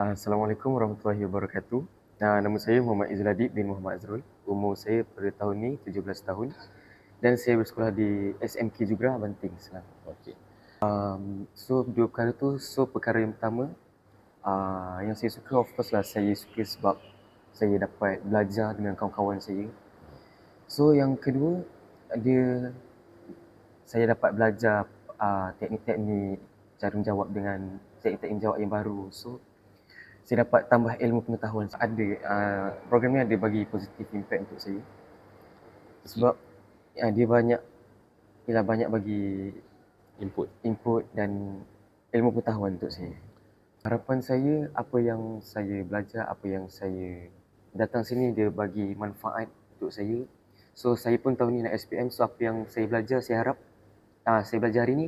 Assalamualaikum warahmatullahi wabarakatuh. Uh, nama saya Muhammad Izul Adib bin Muhammad Azrul. Umur saya pada tahun ni 17 tahun dan saya bersekolah di SMK juga Banting Selangor. Okey. Um, so dua perkara tu, so perkara yang pertama uh, yang saya suka of course lah saya suka sebab saya dapat belajar dengan kawan-kawan saya. So yang kedua dia saya dapat belajar uh, teknik-teknik cara menjawab dengan teknik-teknik menjawab yang baru. So saya dapat tambah ilmu pengetahuan. Ada uh, program ni ada bagi positif impact untuk saya. Sebab uh, dia banyak ialah banyak bagi Input. input dan ilmu pengetahuan untuk saya. Harapan saya apa yang saya belajar, apa yang saya datang sini dia bagi manfaat untuk saya. So saya pun tahun ni nak SPM, so apa yang saya belajar saya harap uh, saya belajar hari ni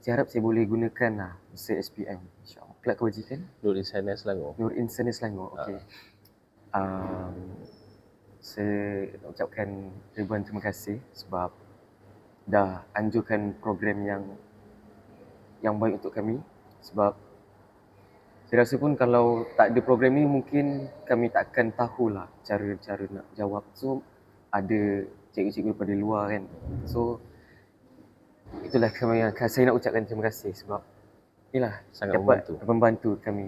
saya harap saya boleh gunakan lah masa SPM insyaAllah. Kelab kebajikan. Nur Insania Selangor. Nur Insani Selangor. Okey. Um, saya nak ucapkan ribuan terima kasih sebab dah anjurkan program yang yang baik untuk kami sebab saya rasa pun kalau tak ada program ni mungkin kami takkan tahulah cara-cara nak jawab. So ada cikgu-cikgu daripada luar kan. So itulah kami yang saya nak ucapkan terima kasih sebab inilah Sangat dapat membantu. membantu kami